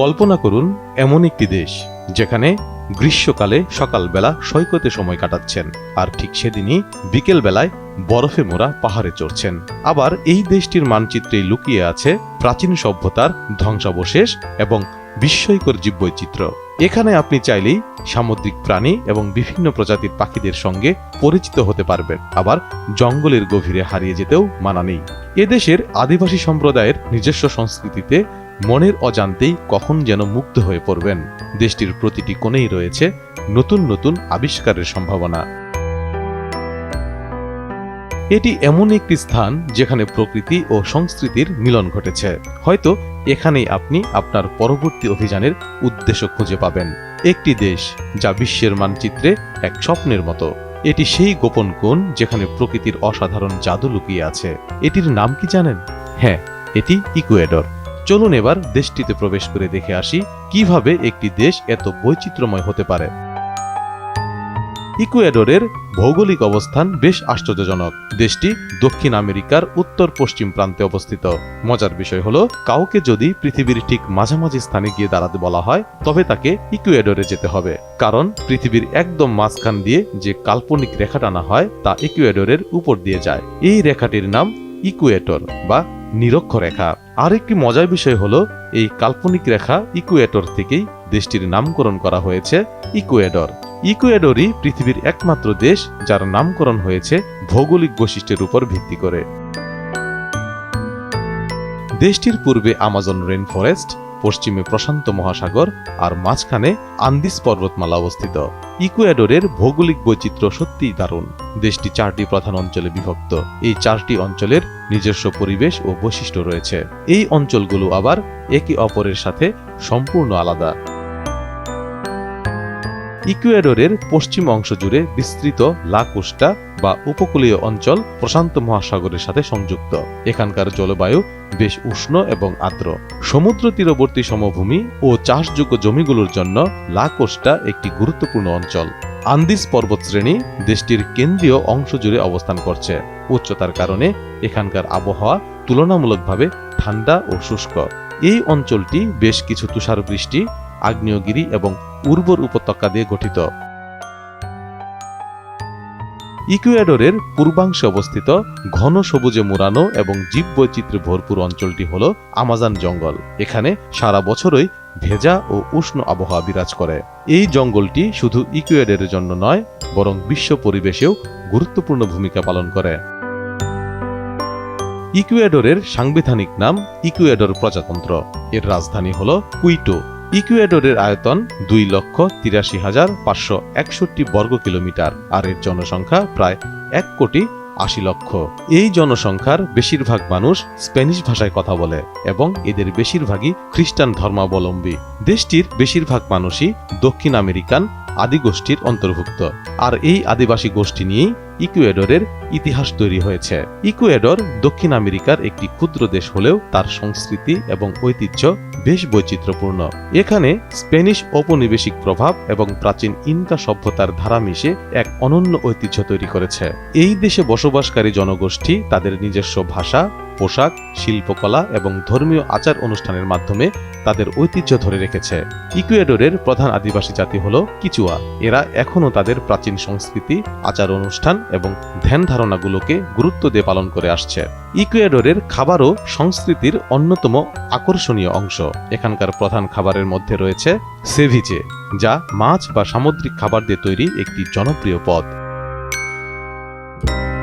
কল্পনা করুন, এমন একটি দেশ, যেখানে গ্রীষ্মকালে সকালবেলা সৈকতে সময় কাটাচ্ছেন, আর ঠিক সেদিনই বিকেল বেলায় বরফে মোড়া পাহাড়ে চড়ছেন। আবার এই দেশটির মানচিত্রে লুকিয়ে আছে প্রাচীন সভ্যতার ধ্বংসাবশেষ এবং বিস্ময়কর জীববৈচিত্র্য। এখানে আপনি চাইলেই সামুদ্রিক প্রাণী এবং বিভিন্ন প্রজাতির পাখিদের সঙ্গে পরিচিত হতে পারবেন, আবার জঙ্গলের গভীরে হারিয়ে যেতেও মানা নেই। এদেশের আদিবাসী সম্প্রদায়ের নিজস্ব সংস্কৃতিতে মনের অজান্তেই কখন যেন মুগ্ধ হয়ে পড়বেন। দেশটির প্রতিটি কোণেই রয়েছে নতুন নতুন আবিষ্কারের সম্ভাবনা। এটি এমন একটি স্থান যেখানে প্রকৃতি ও সংস্কৃতির মিলন ঘটেছে। হয়তো এখানেই আপনি আপনার পরবর্তী অভিযানের উদ্দেশ্য খুঁজে পাবেন। একটি দেশ যা বিশ্বের মানচিত্রে এক স্বপ্নের মতো। এটি সেই গোপন কোণ যেখানে প্রকৃতির অসাধারণ জাদু লুকিয়ে আছে। এটির নাম কি জানেন? হ্যাঁ এটি ইকুয়েডর। চলুন এবার দেশটিতে প্রবেশ করে দেখে আসি কীভাবে একটি দেশ এত বৈচিত্র্যময় হতে পারে। ইকুয়েডরের ভৌগোলিক অবস্থান বেশ আশ্চর্যজনক। দেশটি দক্ষিণ আমেরিকার উত্তর পশ্চিম প্রান্তে অবস্থিত। মজার বিষয় হলো, কাউকে যদি পৃথিবীর ঠিক মাঝামাঝি স্থানে গিয়ে দাঁড়াতে বলা হয়, তবে তাকে ইকুয়েডরে যেতে হবে। কারণ পৃথিবীর একদম মাঝখান দিয়ে যে কাল্পনিক রেখা টানা হয়, তা ইকুয়েডরের উপর দিয়ে যায়। এই রেখাটির নাম ইকুয়েটর বা নিরক্ষরেখা। আর একটি মজার বিষয় হলো, এই কাল্পনিক রেখা ইকুয়েটর থেকেই দেশটির নামকরণ করা হয়েছে ইকুয়েডর। ইকুয়েডরই পৃথিবীর একমাত্র দেশ যার নামকরণ হয়েছে ভৌগোলিক বৈশিষ্ট্যের উপর ভিত্তি করে। দেশটির পূর্বে আমাজন রেন ফরেস্ট, পশ্চিমে প্রশান্ত মহাসাগর, আর মাঝখানে আন্দিস পর্বতমালা অবস্থিত। ইকুয়েডরের ভৌগোলিক বৈচিত্র্য সত্যিই দারুণ। দেশটি চারটি প্রধান অঞ্চলে বিভক্ত। এই চারটি অঞ্চলের নিজস্ব পরিবেশ ও বৈশিষ্ট্য রয়েছে। এই অঞ্চলগুলো আবার একে অপরের সাথে সম্পূর্ণ আলাদা। ইকুয়েডরের পশ্চিম অংশ জুড়ে বিস্তৃত লা কোস্টা বা উপকূলীয় অঞ্চল প্রশান্ত মহাসাগরের সাথে সংযুক্ত। এখানকার জলবায়ু বেশ উষ্ণ এবং আর্দ্র। সমুদ্র তীরবর্তী সমভূমি ও চাষযোগ্য জমিগুলোর জন্য লা কোস্টা একটি গুরুত্বপূর্ণ অঞ্চল। আন্দিস পর্বতশ্রেণী দেশটির কেন্দ্রীয় অংশ জুড়ে অবস্থান করছে। উচ্চতার কারণে এখানকার আবহাওয়া তুলনামূলকভাবে ঠান্ডা ও শুষ্ক। এই অঞ্চলটি বেশ কিছু তুষার বৃষ্টি আগ্নেয়গিরি এবং উর্বর উপত্যকা দিয়ে গঠিত। ইকুয়েডরের পূর্বাংশে অবস্থিত ঘন সবুজে মোড়ানো এবং জীববৈচিত্র্যে ভরপুর অঞ্চলটি হল আমাজন জঙ্গল। এখানে সারা বছরই ভেজা ও উষ্ণ আবহাওয়া বিরাজ করে। এই জঙ্গলটি শুধু ইকুয়েডরের জন্য নয়, বরং বিশ্ব পরিবেশেও গুরুত্বপূর্ণ ভূমিকা পালন করে। ইকুয়েডরের সাংবিধানিক নাম ইকুয়েডর প্রজাতন্ত্র। এর রাজধানী হল কুইটো। ইকুয়েডরের আয়তন দুই লক্ষ তিরাশি হাজার পাঁচশো একষট্টি বর্গ কিলোমিটার, আর এর জনসংখ্যা প্রায় এক কোটি আশি লক্ষ। এই জনসংখ্যার বেশিরভাগ মানুষ স্প্যানিশ ভাষায় কথা বলে এবং এদের বেশিরভাগই খ্রিস্টান ধর্মাবলম্বী। দেশটির বেশিরভাগ মানুষই দক্ষিণ আমেরিকান আদিগোষ্ঠীর অন্তর্ভুক্ত। আর এই আদিবাসী গোষ্ঠী নিয়েই ইকুয়েডরের ইতিহাস তৈরি হয়েছে। ইকুয়েডর দক্ষিণ আমেরিকার একটি ক্ষুদ্র দেশ হলেও তার সংস্কৃতি এবং ঐতিহ্য বেশ বৈচিত্র্যপূর্ণ। এখানে স্প্যানিশ ঔপনিবেশিক প্রভাব এবং প্রাচীন ইনকা সভ্যতার ধারা মিশে এক অনন্য ঐতিহ্য তৈরি করেছে। এই দেশে বসবাসকারী জনগোষ্ঠী তাদের নিজস্ব ভাষা, পোশাক, শিল্পকলা এবং ধর্মীয় আচার অনুষ্ঠানের মাধ্যমে তাদের ঐতিহ্য ধরে রেখেছে। ইকুয়েডরের প্রধান আদিবাসী জাতি হল কিচুয়া। এরা এখনও তাদের প্রাচীন সংস্কৃতি, আচার অনুষ্ঠান এবং ধ্যান ধারণাগুলোকে গুরুত্ব দিয়ে পালন করে আসছে। ইকুয়েডরের খাবারও সংস্কৃতির অন্যতম আকর্ষণীয় অংশ। এখানকার প্রধান খাবারের মধ্যে রয়েছে সেভিচে, যা মাছ বা সামুদ্রিক খাবার দিয়ে তৈরি একটি জনপ্রিয় পদ।